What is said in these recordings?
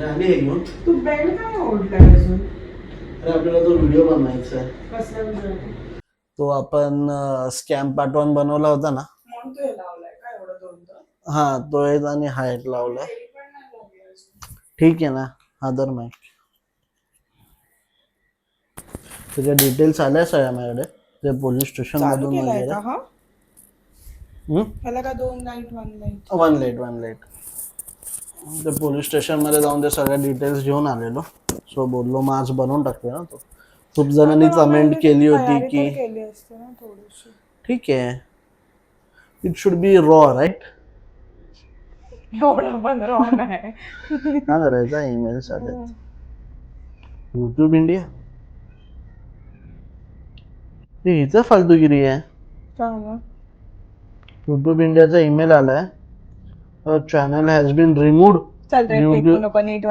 आणि आली हे घेऊन तू बेल्ट काय ओढलाय अजून अरे आपल्याला तो व्हिडिओ बनवायचा आहे. कसला video? तो आपण स्कॅम पाठवून बनवला होता ना? तू हे लावलाय? काय एवढं दोन दोन हा तो एक आणि हा एक लावलाय. तरी पण नाही लावली अजून. ठीक आहे ना? हा दर माईक त्याच्या डिटेल्स आल्या सगळ्या माझ्याकडे? ते पोलीस स्टेशन चालू मधून केलाय वगैरे? का हा? हम्म? ह्याला का दोन light one light one late one late ते पोलीस स्टेशनमध्ये जाऊन ते सगळ्या डिटेल्स घेऊन आलेलो. सो बोललो मग आज बनवून टाकूया ना तो. खूप जणांनी कमेंट केली होती की केली असते ना थोडीशी. ठीक आहे. It should be raw right एवढं पण काय करायचा ईमेल युट्यूब इंडिया हे हिचं फालतूगिरी आहे. चांगलं युट्यूब इंडियाचा ईमेल आलाय. चॅनल हॅज बीन रिमूव्ड नको नीट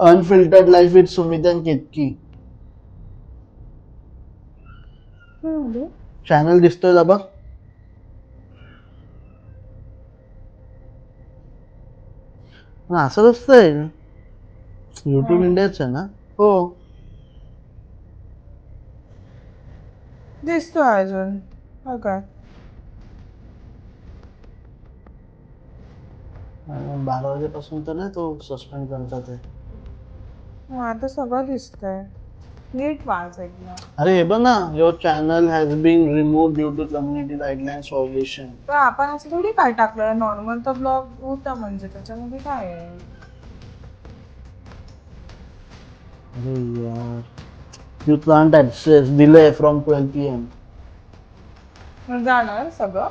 unfiltered life with Sumita Ketaki channel दिसतोय पण असं आहे युट्यूब इंडियाच आहे ना? हो. दिसतो अजून. काय आणि बारा वाजेपासून तर नाही तो सस्पेंड करतात आहे मग आता सगळं दिसतंय. नीट वाच एकदा अरे हे बघ ना your channel has been remove due to community guidelines violation पण आपण असं थोडी काय टाकलं? नॉर्मल तर ब्लॉग होता म्हणजे त्याच्यामध्ये काय आहे? अरे यार. You can't access delay from twelve P M मग जाणार सगळं?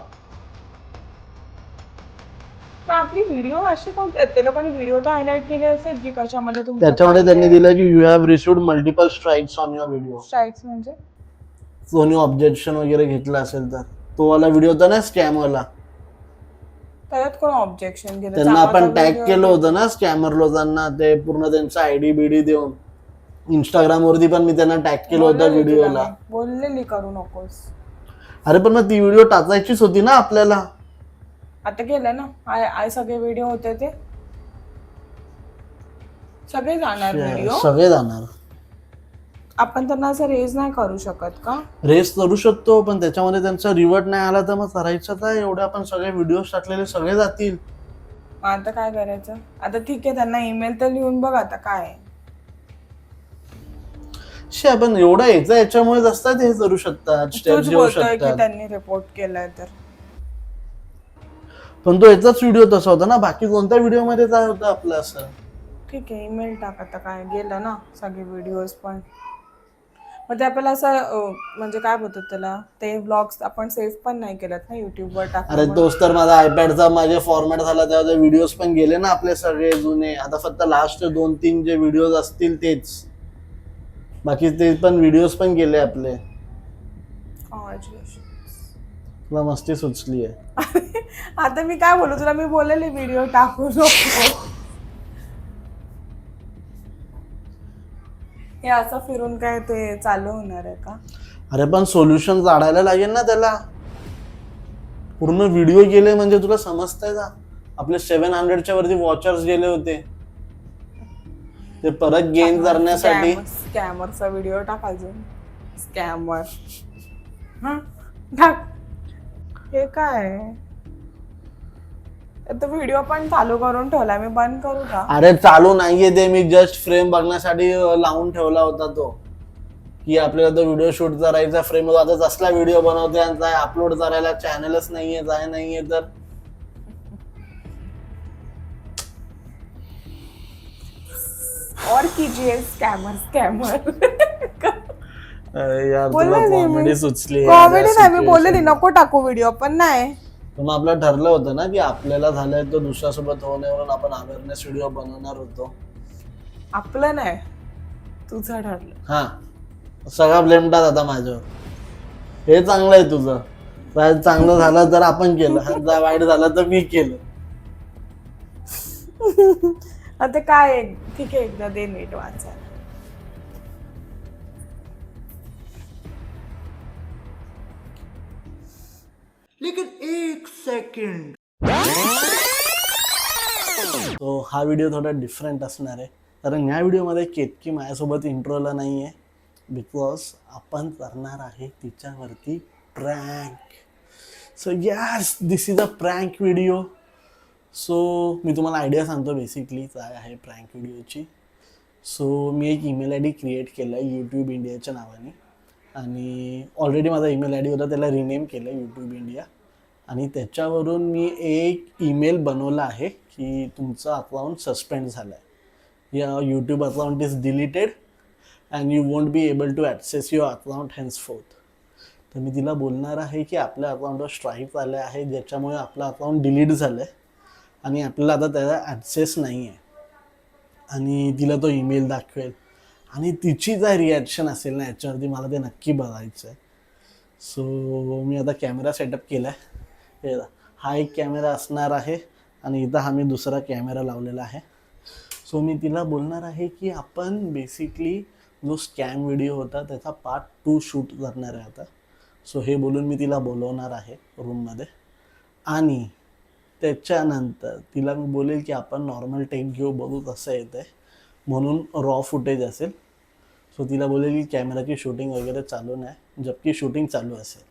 आपली व्हिडिओ अशी कोणते ते लोकांनी व्हिडिओ तर हायलाइट केले असेल की कशामध्ये त्याच्यामध्ये त्यांनी दिलं की you have received multiple strikes on your video strikes म्हणजे? कोणी ऑब्जेक्शन वगैरे घेतलं असेल तर. तो वाला व्हिडिओ होता ना स्कॅम वाला. त्याच्यात कोण ऑब्जेक्शन केलं? त्यांना आपण टॅग केलं होतं. ना स्कॅमर लोकांना. ते पूर्ण त्यांचा आयडी बीडी देऊन. इंस्टाग्राम वरती पण मी त्यांना टॅग केलं होतं व्हिडिओला. बोललेली करू नकोस. अरे पण मग ती व्हिडिओ टाकायचीच होती ना आपल्याला. आता केलं ना? आय आय सगळे व्हिडिओ होते ते. सगळे जाणार व्हिडिओ सगळे जाणार. आपण त्यांना असं रेज नाही करू शकत का? रेस करू शकतो पण त्याच्यामध्ये त्यांचा रिवर्ट नाही आला तर मग करायचं काय? एवढे आपण सगळे व्हिडिओ टाकलेले सगळे जातील. मग आता काय करायचं? आता ठीक आहे त्यांना ईमेल तर लिहून बघ आता काय आहे. शे आपण एवढं यायचं याच्यामुळे असतात हे करू शकतात स्टेप तूच घेऊ बोलतोय की शकतात. त्यांनी रिपोर्ट केलाय तर. पण तो याचाच व्हिडिओ तसा होता ना. बाकी कोणत्या व्हिडिओमध्ये काय होतं आपलं असं? ठीक आहे ईमेल टाक आता काय. गेलं ना सगळे व्हिडिओज पण. मग ते आपल्याला असं अं, म्हणजे काय बोलतात त्याला? ते ब्लॉग्स आपण सेव्ह पण नाही केलं ना युट्यूबवर अरे टाकलं तोच तर माझा आयपॅडचा माझे फॉर्मॅट झाला तेव्हा व्हिडिओज पण गेले ना आपले सगळे जुने. आता फक्त लास्ट दोन तीन जे व्हिडिओज असतील तेच. बाकी ते पण व्हिडिओज पण गेले आपले. तुला मस्ती सुचली आहे आता मी काय बोलू तुला मी बोललेले व्हिडिओ टाकू नको. हे असं फिरून काय ते चालू होणार आहे का? अरे पण सोल्युशन काढायला लागेल ना त्याला. पूर्ण व्हिडिओ गेले म्हणजे तुला समजतंय का? आपले सेव्हन हंड्रेडच्या वरती वॉचर्स गेले होते. ते परत गेन करण्यासाठी. स्कॅमरचा व्हिडिओ टाक अजून. स्कॅमर हा? टाक. हे काय? आता व्हिडिओ पण चालू करून ठेवला मी बंद करू का? अरे चालू नाहीये ते मी जस्ट फ्रेम बघण्यासाठी लावून ठेवला होता तो. की आपल्याला तो व्हिडिओ शूट करायचा फ्रेम आता कसला व्हिडिओ बनवते आणि अपलोड करायला चॅनलच नाहीये काय नाहीये तर. और कीजिए स्कॅमर स्कॅमर यार तुला बोलले नाही मी. कॉमेडी सुचली नाही मी. बोललेली नको टाकू व्हिडिओ पण नाही. मग आपलं ठरलं होतं ना की आपल्याला झालंय तो दुसऱ्यासोबत होऊ नये म्हणून आपण अवेअरनेस व्हिडिओ बनवणार होतो. आपलं नाही तुझं ठरलं. हा. सगळा ब्लेम टाक आता माझ्यावर. हे चांगलं आहे तुझं. काय चांगलं झालं तर आपण केलं. आणि जर वाईट झालं तर मी केलं. आता काय आहे? ठीक आहे एकदा दे नीट वाचायला. लेकिन एक सेकंड तो हा व्हिडिओ थोडा डिफरंट असणार आहे. कारण ह्या व्हिडिओमध्ये केतकी माझ्यासोबत इंट्रोला नाही आहे बिकॉज आपण करणार आहे तिच्यावरती prank so yes this is a prank video so मी तुम्हाला आयडिया सांगतो बेसिकली काय आहे प्रँक व्हिडिओची सो मी एक ईमेल आय डी क्रिएट केला आहे यूट्यूब इंडियाच्या नावाने. आणि ऑलरेडी माझा ईमेल आय डी होता त्याला रिनेम केलं यूट्यूब इंडिया आणि त्याच्यावरून मी एक ईमेल बनवला आहे की तुमचं अकाउंट सस्पेंड झालं आहे या YouTube account is deleted and you won't be able to access your account henceforth तर मी तिला बोलणार आहे की आपल्या अकाउंटवर स्ट्राईक आले आहे ज्याच्यामुळे आपलं अकाउंट डिलीट झालं आहे आणि आपल्याला आता त्याचा ॲक्सेस नाही आहे आणि तिला तो ईमेल दाखवेल. आणि तिची जर रिॲक्शन असेल ना याच्यावरती मला ते नक्की बघायचं आहे सो मी आता कॅमेरा सेटअप केला आहे हा एक कॅमेरा असणार आहे आणि इथं हा मी दुसरा कॅमेरा लावलेला आहे. सो मी तिला बोलणार आहे की आपण बेसिकली जो स्कॅम व्हिडिओ होता त्याचा पार्ट टू शूट करणार आहे आता. सो हे बोलून मी तिला बोलवणार आहे रूममध्ये आणि त्याच्यानंतर तिला मी बोलेल की आपण नॉर्मल टेक घेऊ बघू कसं येतं आहे म्हणून रॉ फुटेज असेल. सो तिला बोलेल की कॅमेराची शूटिंग वगैरे चालू नाही. जबकी शूटिंग चालू असेल.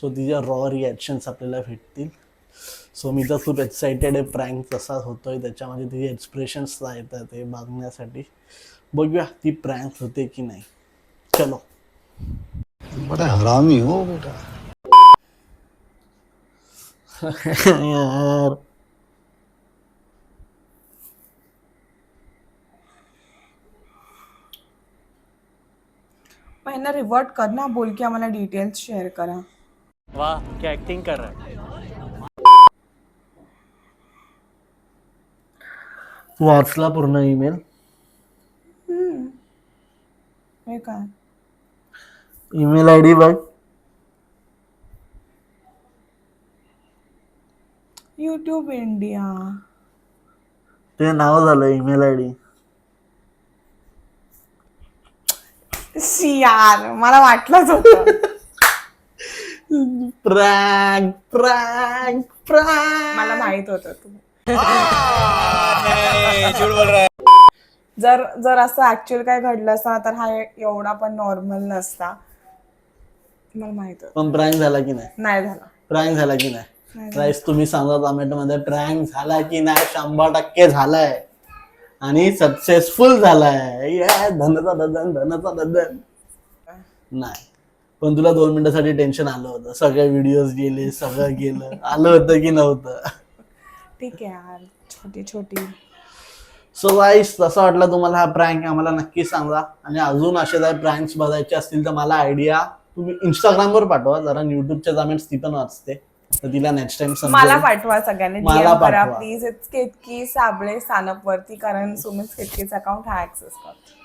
सो तिच्या रॉ रिॲक्शन्स आपल्याला भेटतील. सो मी तर खूप एक्सायटेड आहे. प्रँक कसा होतोय. त्याच्यामध्ये तिचे एक्सप्रेशन्स येतात हे बघण्यासाठी. बघूया ती प्रँक होते की नाही. चलो. बड़ा हरामी हो बेटा. यार. पहिला रिवर्ट कर ना बोल की आम्हाला डिटेल्स शेअर करा. वाह क्या एक्टिंग कर रहा है. वाचला पूर्ण ईमेल हे काय? ईमेल आय डी बघ. यूट्यूब इंडिया ते नाव झालं ईमेल आय डी शी यार मला वाटलंच होतं. Prank prank prank. मला माहीत होतं तू. जर जर असं ऍक्च्युअल काय घडलं असता तर हा एवढा पण नॉर्मल नसता. मला माहीत होतं. पण प्रँक झाला की नाही? नाही झाला. प्रँक झाला की नाही? नाही राईस तुम्ही सांगा कमेंटमध्ये प्रँक झाला की नाही? शंभर टक्के झालाय. आणि सक्सेसफुल झालाय. ये धनाचा ददन धनाचा ददन. नाही. पण तुला दोन मिनिटासाठी टेन्शन आलं होतं. सगळे व्हिडिओज गेले सगळं गेलं. आलं होतं की नव्हतं? ठीक आहे यार. छोटी छोटी. सो गाईस तसं वाटलं तुम्हाला हा प्रँक आम्हाला नक्की सांगा. आणि अजून असे जर प्रँक्स बघायचे असतील तर मला आयडिया तुम्ही इंस्टाग्रामवर पाठवा. जरा युट्यूबच्या जामेंट्स ती पण वाचते तर तिला नेक्स्ट टाइम मला पाठवा सगळ्यांनी. मला DM करा पाठवा. प्लीज केतकी साबळे सानप वरती कारण सुमित केतकीचं अकाउंट हा ऍक्सेस करतो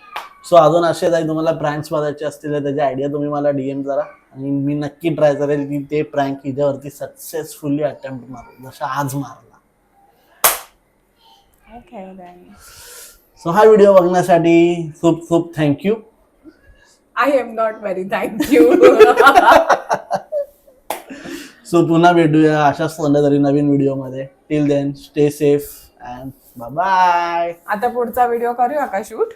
सो अजून असे काही तुम्हाला प्रँक्स बघायचे असतील तर त्याची आयडिया तुम्ही मला डीएम करा. आणि मी नक्की ट्राय करेल की ते प्रँक हिच्यावरती सक्सेसफुली अटेम्प्ट मारू. जसं आज मारला. ओके सो हा व्हिडिओ बघण्यासाठी खूप खूप thank you I am not very thank you so पुन्हा भेटूया अशाच कोणत्या तरी नवीन व्हिडिओमध्ये till then stay safe and bye आता पुढचा व्हिडिओ करूया का शूट